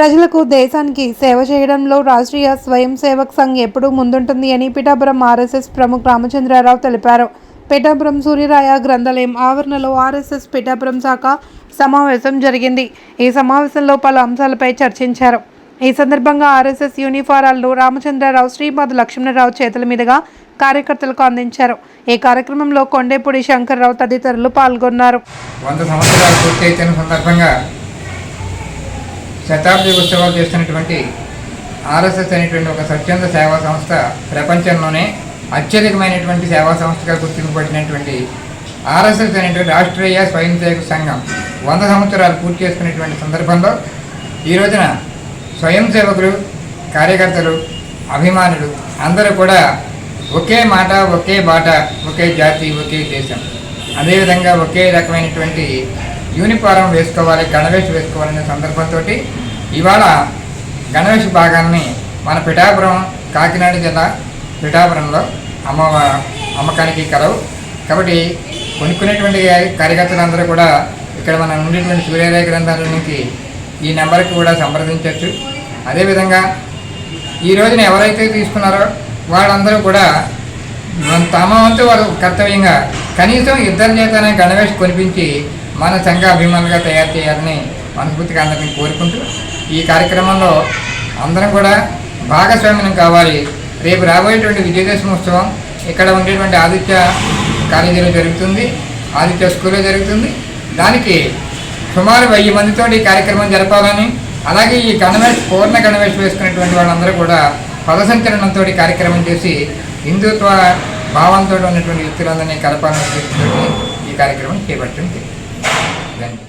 ప్రజలకు దేశానికి సేవ చేయడంలో రాష్ట్రీయ స్వయం సేవక్ సంఘ్ ఎప్పుడూ ముందుంటుంది అని పిఠాపురం ఆర్ఎస్ఎస్ ప్రముఖ రామచంద్రారావు తెలిపారు. పిఠాపురం సూర్యరాయ గ్రంథాలయం ఆవరణలో ఆర్ఎస్ఎస్ పిఠాపురం శాఖ సమావేశం జరిగింది. ఈ సమావేశంలో పలు అంశాలపై చర్చించారు. ఈ సందర్భంగా ఆర్ఎస్ఎస్ యూనిఫారాలను రామచంద్రరావు శ్రీపాద లక్ష్మణరావు చేతుల మీదుగా కార్యకర్తలకు అందించారు. ఈ కార్యక్రమంలో కొండేపూడి శంకర్రావు తదితరులు పాల్గొన్నారు. వంద సంవత్సరాలు పూర్తి సందర్భంగా శతాబ్ది ఉత్సవాలు చేస్తున్నటువంటి ఆర్ఎస్ఎస్ అనేటువంటి ఒక స్వచ్ఛంద సేవా సంస్థ ప్రపంచంలోనే అత్యధికమైనటువంటి సేవా సంస్థగా గుర్తింపబడినటువంటి ఆర్ఎస్ఎస్ అనేటువంటి రాష్ట్రీయ స్వయం సేవక సంఘం వంద సంవత్సరాలు పూర్తి చేసుకునేటువంటి సందర్భంలో ఈ రోజున స్వయం సేవకులు కార్యకర్తలు అభిమానులు అందరూ కూడా ఒకే మాట ఒకే బాట ఒకే జాతి ఒకే దేశం. అదేవిధంగా ఒకే రకమైనటువంటి యూనిఫారం వేసుకోవాలి గణవేష్ వేసుకోవాలనే సందర్భంతో ఇవాళ గణవేష్ భాగాన్ని మన పిఠాపురం కాకినాడ జిల్లా పిఠాపురంలో అమ్మ అమ్మకానికి కలవు. కాబట్టి కొనుక్కునేటువంటి కార్యకర్తలందరూ కూడా ఇక్కడ మనం ఉండేటువంటి సూర్యోదయ గ్రంథాల నుంచి ఈ నెంబర్కి కూడా సంప్రదించవచ్చు అదేవిధంగా ఈ రోజున ఎవరైతే తీసుకున్నారో వాళ్ళందరూ కూడా మన తమ వంతు వారు కర్తవ్యంగా కనీసం ఇద్దరి చేతనే గణవేష్ కొనిపించి మన సంఘ అభిమానులుగా తయారు చేయాలని మనస్ఫూర్తిగా అందరినీ కోరుకుంటూ ఈ కార్యక్రమంలో అందరం కూడా భాగస్వామ్యం కావాలి. రేపు రాబోయేటువంటి విజయదశమి ఉత్సవం ఇక్కడ ఉండేటువంటి ఆదిత్య కాలేజీలో జరుగుతుంది. ఆదిత్య స్కూల్లో జరుగుతుంది. దానికి సుమారు వెయ్యి మందితో ఈ కార్యక్రమం జరపాలని అలాగే ఈ గణవేష్ పూర్ణ గణవేష్ వేసుకున్నటువంటి వాళ్ళందరూ కూడా పదసంచలనంతో కార్యక్రమం చేసి హిందుత్వ భావంతో ఉన్నటువంటి వ్యక్తులందరినీ కలపాలని ఈ కార్యక్రమం చేపట్టడం జరిగింది ధన్యవాదాలు